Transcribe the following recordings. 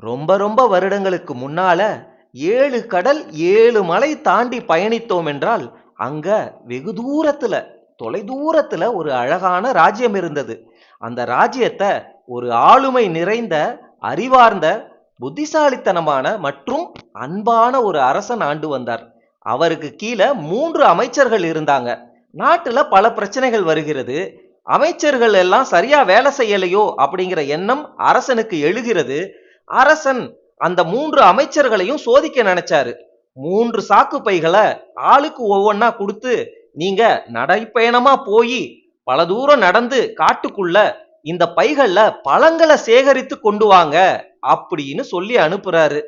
ரொம்ப ரொம்ப வருடங்களுக்கு முன்னால ஏழு கடல் ஏழு மலை தாண்டி பயணித்தோம் என்றால் அங்க வெகு தூரத்துல தொலைதூரத்துல ஒரு அழகான ராஜ்யம் இருந்தது. அந்த ராஜ்யத்தை ஒரு ஆளுமை நிறைந்த அறிவார்ந்த புத்திசாலித்தனமான மற்றும் அன்பான ஒரு அரசன் ஆண்டு வந்தார். அவருக்கு கீழே மூன்று அமைச்சர்கள் இருந்தாங்க. நாட்டுல பல பிரச்சனைகள் வருகிறது. அமைச்சர்கள் எல்லாம் சரியா வேலை செய்யலையோ அப்படிங்கிற எண்ணம் அரசனுக்கு எழுகிறது. அரசன் அந்த மூன்று அமைச்சர்களையும் சோதிக்க நினைச்சாரு. மூன்று சாக்கு பைகளை ஆளுக்கு ஒவ்வொன்னா கொடுத்து நீங்க நடைப்பயணமா போய் பல தூரம் நடந்து காட்டுக்குள்ள இந்த பைகள்ல பழங்களை சேகரித்து கொண்டு வாங்க அப்படின்னு சொல்லி அனுப்புறாரு.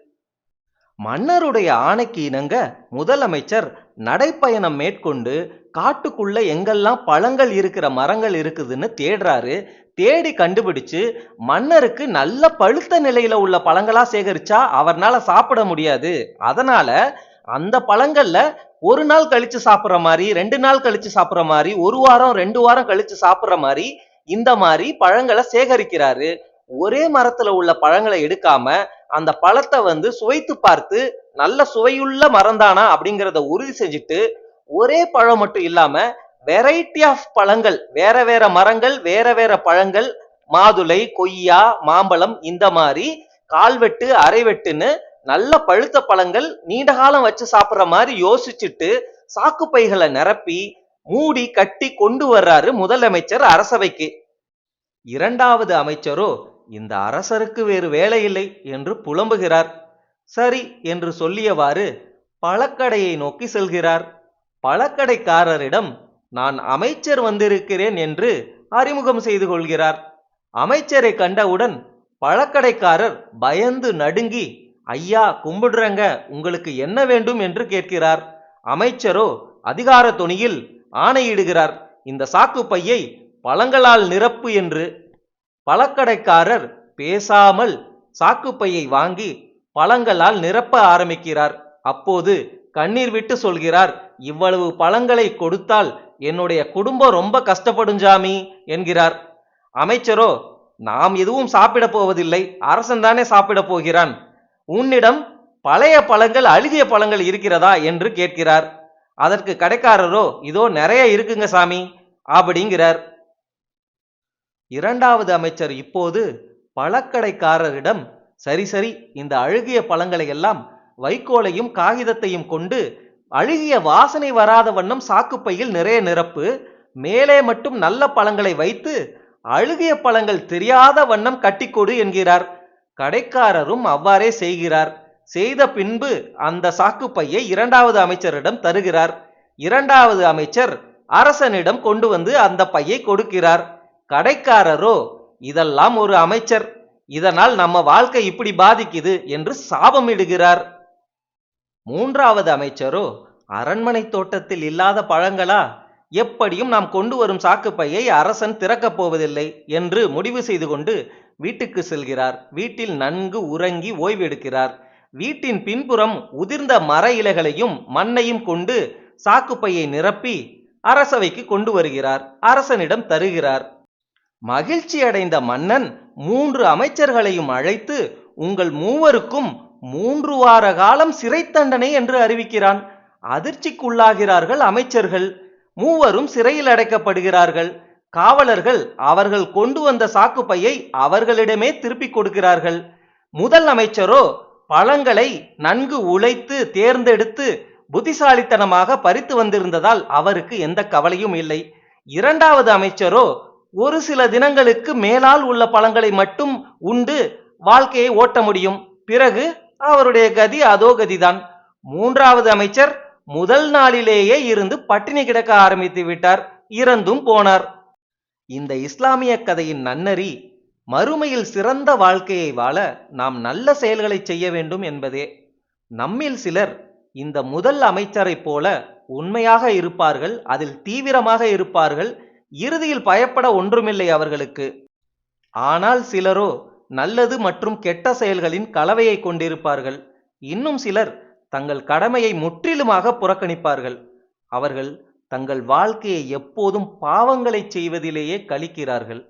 மன்னருடைய ஆணைக்கு இணங்க முதலமைச்சர் நடைப்பயணம் மேற்கொண்டு காட்டுக்குள்ள எங்கெல்லாம் பழங்கள் இருக்கிற மரங்கள் இருக்குதுன்னு தேடுறாரு. தேடி கண்டுபிடிச்சு மன்னருக்கு நல்ல பழுத்த நிலையில உள்ள பழங்களா சேகரிச்சா அவர்னால சாப்பிட முடியாது. அதனால அந்த பழங்கள்ல ஒரு நாள் கழிச்சு சாப்பிட்ற மாதிரி ரெண்டு நாள் கழிச்சு சாப்பிட்ற மாதிரி ஒரு வாரம் ரெண்டு வாரம் கழிச்சு சாப்பிட்ற மாதிரி இந்த மாதிரி பழங்களை சேகரிக்கிறாரு. ஒரே மரத்துல உள்ள பழங்களை எடுக்காம அந்த பழத்தை வந்து சுவைத்து பார்த்து நல்ல சுவையுள்ள மரந்தானா அப்படிங்கிறத உறுதி செஞ்சுட்டு ஒரே பழம் மட்டும் இல்லாம வெரைட்டி ஆஃப் பழங்கள் வேற வேற மரங்கள் வேற வேற பழங்கள் மாதுளை கொய்யா மாம்பழம் இந்த மாதிரி கால்வெட்டு அரைவெட்டுன்னு நல்ல பழுத்த பழங்கள் நீண்ட காலம் வச்சு சாப்பிட்ற மாதிரி யோசிச்சுட்டு சாக்கு பைகளை நிரப்பி மூடி கட்டி கொண்டு வர்றாரு முதலமைச்சர் அரசவைக்கு. இரண்டாவது அமைச்சரோ இந்த அரசருக்கு வேறு வேலை இல்லை என்று புலம்புகிறார். சரி என்று சொல்லியவாறு பழக்கடையை நோக்கி செல்கிறார். பழக்கடைக்காரரிடம் நான் அமைச்சர் வந்திருக்கிறேன் என்று அறிமுகம் செய்து கொள்கிறார். அமைச்சரை கண்டவுடன் பழக்கடைக்காரர் பயந்து நடுங்கி ஐயா கும்பிடுறங்க உங்களுக்கு என்ன வேண்டும்? என்று கேட்கிறார். அமைச்சரோ அதிகார துணியில் ஆணையிடுகிறார் இந்த சாக்கு பையை பழங்களால் நிரப்பு என்று. பழக்கடைக்காரர் பேசாமல் சாக்குப்பையை வாங்கி பழங்களால் நிரப்ப ஆரம்பிக்கிறார். அப்போது கண்ணீர் விட்டு சொல்கிறார் இவ்வளவு பழங்களை கொடுத்தால் என்னுடைய குடும்பம் ரொம்ப கஷ்டப்படும் ஜாமி என்கிறார். அமைச்சரோ நாம் எதுவும் சாப்பிட போவதில்லை. அரசன் தானே சாப்பிட போகிறான். உன்னிடம் பழைய பழங்கள் அழுகிய பழங்கள் இருக்கிறதா? என்று கேட்கிறார். அதற்கு கடைக்காரரோ இதோ நிறைய இருக்குங்க சாமி அப்படிங்கிறார். இரண்டாவது அமைச்சர் இப்போது பழக்கடைக்காரரிடம் சரி சரி இந்த அழுகிய பழங்களை எல்லாம் வைக்கோலையும் காகிதத்தையும் கொண்டு அழுகிய வாசனை வராத வண்ணம் சாக்குப்பையில் நிறைய நிரப்பு மேலே மட்டும் நல்ல பழங்களை வைத்து அழுகிய பழங்கள் தெரியாத வண்ணம் கட்டிக்கொடு என்கிறார். கடைக்காரரும் அவ்வாறே செய்கிறார். செய்த பின்பு அந்த சாக்குப்பையை இரண்டாவது அமைச்சரிடம் தருகிறார். இரண்டாவது அமைச்சர் அரசனிடம் கொண்டு வந்து அந்த பையை கொடுக்கிறார். கடைக்காரரோ? இதெல்லாம் ஒரு அமைச்சர். இதனால் நம்ம வாழ்க்கை இப்படி பாதிக்குது என்று சாபமிடுகிறார். மூன்றாவது அமைச்சரோ அரண்மனை தோட்டத்தில் இல்லாத பழங்களா? எப்படியும் நாம் கொண்டு வரும் சாக்குப்பையை அரசன் திறக்கப் போவதில்லை என்று முடிவு செய்து கொண்டு வீட்டுக்கு செல்கிறார். வீட்டில் நன்கு உறங்கி ஓய்வெடுக்கிறார். வீட்டின் பின்புறம் உதிர்ந்த மர இலைகளையும் மண்ணையும் கொண்டு சாக்குப்பையை நிரப்பி அரசவைக்கு கொண்டு வருகிறார். அரசனிடம் தருகிறார். மகிழ்ச்சி அடைந்த மன்னன் மூன்று அமைச்சர்களையும் அழைத்து உங்கள் மூவருக்கும் மூன்று வார காலம் சிறை தண்டனை என்று அறிவிக்கிறான். அதிர்ச்சிக்குள்ளாகிறார்கள் அமைச்சர்கள். மூவரும் சிறையில் அடைக்கப்படுகிறார்கள். காவலர்கள் அவர்கள் கொண்டு வந்த சாக்குப்பையை அவர்களிடமே திருப்பிக் கொடுக்கிறார்கள். முதல் அமைச்சரோ பழங்களை நன்கு உழைத்து தேர்ந்தெடுத்து புத்திசாலித்தனமாக பறித்து வந்திருந்ததால் அவருக்கு எந்த கவலையும் இல்லை. இரண்டாவது அமைச்சரோ ஒரு சில தினங்களுக்கு மேலால் உள்ள பழங்களை மட்டும் உண்டு வாழ்க்கையை ஓட்ட முடியும். பிறகு அவருடைய கதி அதோ கதிதான். மூன்றாவது அமைச்சர் முதல் நாளிலேயே இருந்து பட்டினி கிடக்க ஆரம்பித்து விட்டார். இறந்தும் போனார். இந்த இஸ்லாமிய கதையின் நன்னறி மறுமையில் சிறந்த வாழ்க்கையை வாழ நாம் நல்ல செயல்களை செய்ய வேண்டும் என்பதே. நம்மில் சிலர் இந்த முதல் அமைச்சரைப் போல உண்மையாக இருப்பார்கள் அதில் தீவிரமாக இருப்பார்கள் இறுதியில் பயப்பட ஒன்றுமில்லை அவர்களுக்கு. ஆனால் சிலரோ நல்லது மற்றும் கெட்ட செயல்களின் கலவையை கொண்டிருப்பார்கள். இன்னும் சிலர் தங்கள் கடமையை முற்றிலுமாக புறக்கணிப்பார்கள். அவர்கள் தங்கள் வாழ்க்கையை எப்போதும் பாவங்களைச் செய்வதிலேயே கழிக்கிறார்கள்.